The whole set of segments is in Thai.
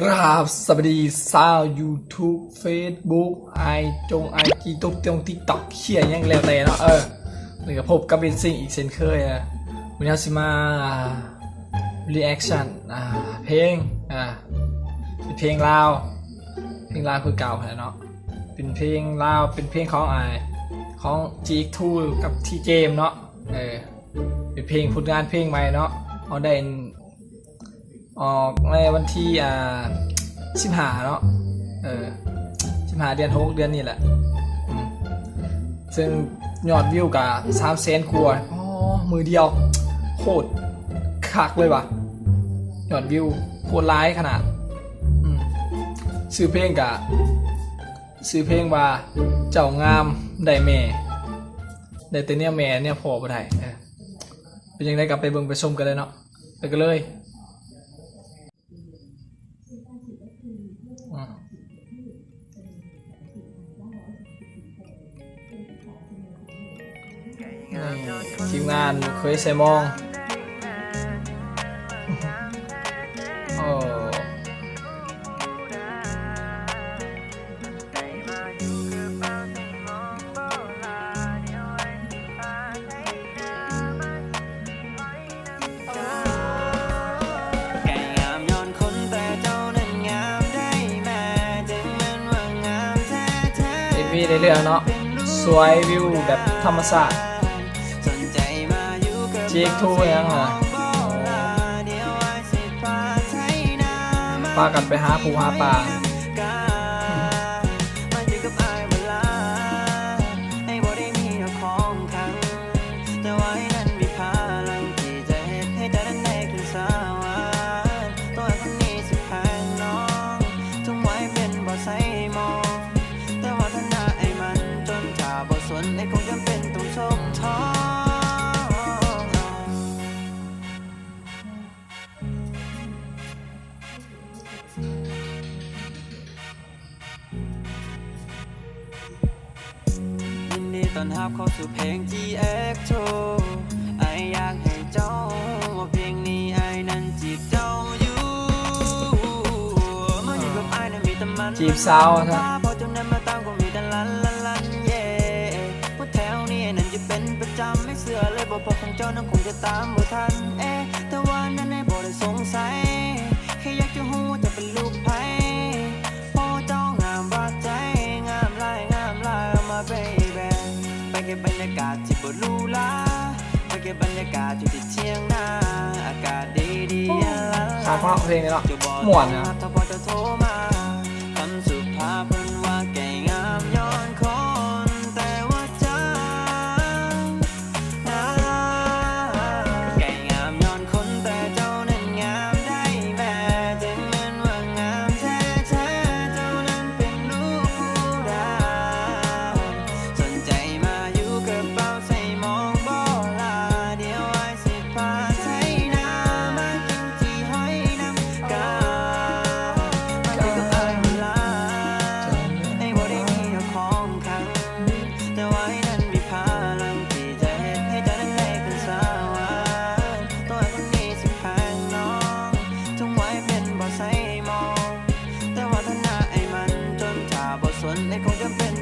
กราบสวัสดีสาว YouTube Facebook ไอจงไอจีตุกตงติ๊กต็อกเขียนยังแล้วแต่เนาะเออนี่ก็พบกับเป็นสิ่งอีกเช่นเคยอะวันนี้เราสิมา reaction อ่าเพลงอ่าเป็นเพลงลาวเพลงลาวคือเก่าแหละเนาะเป็นเพลงลาวเป็นเพลงของไอของ G2 กับทีเจมเนาะเออเป็นเพลงผลงานเพลงใหม่เนาะเอาได้ ออกในวันที่อ่าสิบหาเนาะเออสิบหาเดือนหกเดือนนี่แหละ ซึ่งยอดวิวกับสามแสนกว่าอ๋อมือเดียวโคตรคักเลยว่ะยอดวิวโคตรร้ายขนาดซื้อเพลงกับซื้อเพลงว่าเจ้างามได้แม่ได้แต่เนี่ยแม่เนี่ยพอบ่ได้เออเป็นยังไงกลับไปเบิ่งไปชมกันเลยเนาะไปกันเลย อืมนี่ทีมงา วีได้เรื่องเนาะสวยวิวแบบธรรมชาติจี๊กทูยังอะเดี๋ยวไอ้สิพาไทยนามาพากันไปหาปูหาปลา ต้อนรับเข้าสู่เพลง GX t ไออยากให้เจ้าว่าเพลงนี้ไอนั้นจีบเจ้าอยู่มาอยู่กับไอนั้นมีแต่มันจีบสาวอะครับพอจนนั้นมาตามก็มีแต่ลันลันลันเย่พวกแถวนี้นั่นจะเป็นประจำไม่เสือเลยบอกพอของเจ้านั้นคงจะตามบ่ทันเอ๊ะแต่ว่านั้นไอ้บ่ได้สงสัย ก็บบรรยากาศที่บ่หรูหราไปเก็บบรรยากาศอยู่ที่เที่ยงนาอากาศดีๆอะละคาละเพราะเพลงนี้เนาะจะบอกม่วนนะ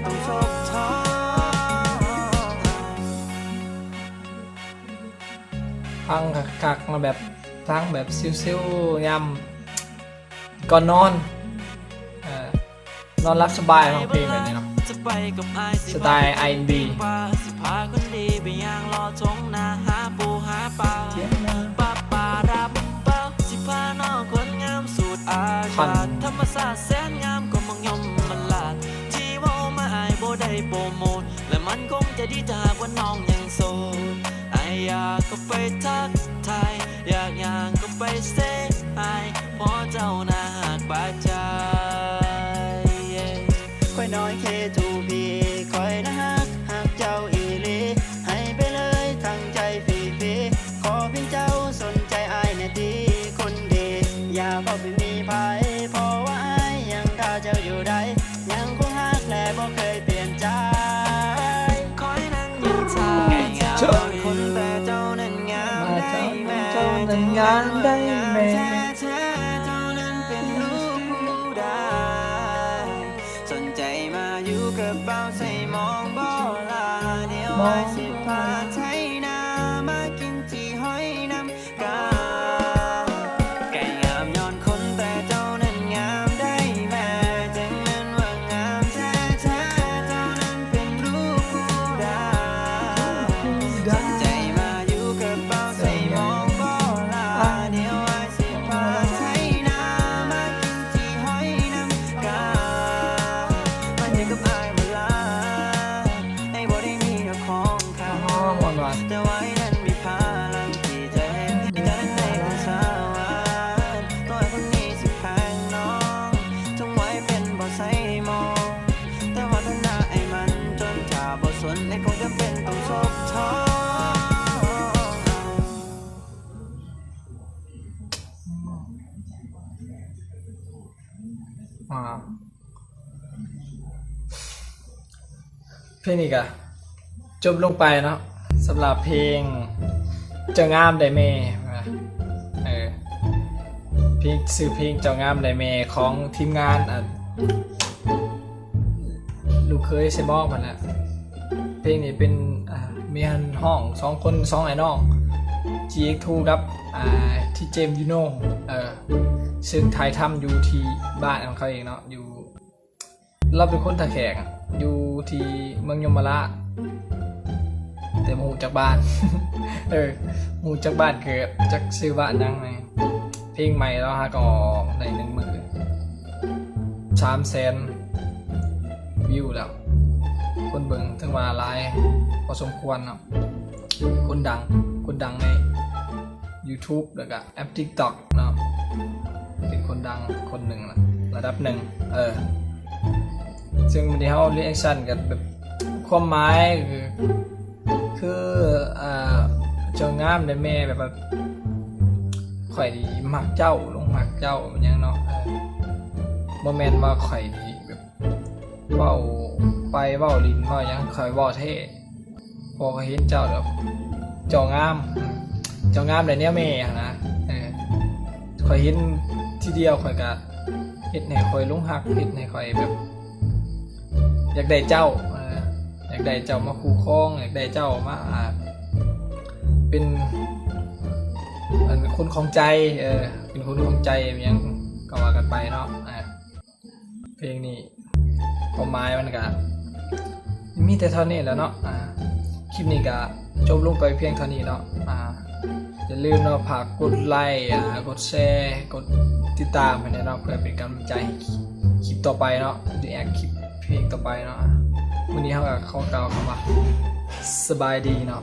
ต้องชกท้องฟังคักๆมาแบบฟังแบบซิวๆยำก่อนนอนนอนรับสบายฟังเพลงแบบนี้เนาะจะไปกับไอ้สิสไตล์ R&B ว่าสิพาคนดียน โปรโมทและมันคงจะดีถ้ากว่าน้องยังโสดไอยอยากก็ไปทักทายอยากอย่างก็ไปเซไอเพราะเจ้านาหากบาดใจค่อยน้อยเคทู 猫 หวานหวานแต่ไว้นั้นมีพลังที่จะเห็นในการในของสาวานตัวคนนี้สิแพงน้องจงไว้เป็นบ่อใส่มอง แต่ว่าถ้านาไอ้มันจนถ้าบ่สนไอ้คงจะเป็นต้องซบท้องอ่าเพลงนี้ก็จบลงไปเนาะ สำหรับเพลงเจ้างามได้แม่เออเพลงซื้อเพลงเจ้างามได้แม่ของทีมงานอะลูกเคยเซมอกมันแหละเพลงนี้เป็นเมียนห้องสองคนสองไอ้น้อง GX2 กับที่เจมยูโนเออซึ่งถ่ายทำอยู่ที่บ้านของเขาเองเนาะอยู่เราเป็นคนตะแขกอะอยู่ที่เมืองยมราช แต่มาหูจากบ้าน เออหูจากบ้านเกิดจากซื้อบ้านยังไงเพลงใหม่แล้วฮะก็ออกในหนึ่งหมื่นสามแสนวิวแล้ว คนเบิ่งถึงว่าหลายพอสมควรเนาะคนดังคนดังใน YouTube แล้วก็แอป TikTok เนาะเป็นคนดังคนหนึ่งละระดับหนึ่งเออ ซึ่งวันนี้เขาเรียกชั่นกันแบบความหมายคือ คืออ่าเจ้างามได้แม่แบบว่าข่อยมักเจ้าลงมักเจ้าอหยังเนาะเออบ่แม่นว่าข่อยดีแบบเว้าไปเว้าลินเว้ายังข่อยเว้าเท่พอเขาเห็นเจ้าแล้วเจ้างาม เจ้างามได้แนวแม่นะเออข่อยเห็นทีเดียวข่อยก็เฮ็ดให้ข่อยลงหักเฮ็ดให้ข่อยแบบ อยากได้เจ้า อออยากได้เจ้ามาคู่ครองอยากได้เจ้ามาอาเป็นอันคนของใจเออเป็นคนของใจอหยังก็ว่ากันไปเนาะอ่าเพลงนี้ความหมายมันก็มีแต่เท่านี้แล้วเนาะอ่าคลิปนี้ก็จบลงไปเพียงเท่านี้เนาะอ่าอย่าลืมเนาะฝากกดไลค์อ่ากดแชร์กดติดตามให้เนาะเพื่อเป็นกำลังใจคลิปต่อไปเนาะรีแอคคลิปเพลงต่อไปเนาะ วันนี้เขากับเขากล่าวคำว่าสบายดีเนาะ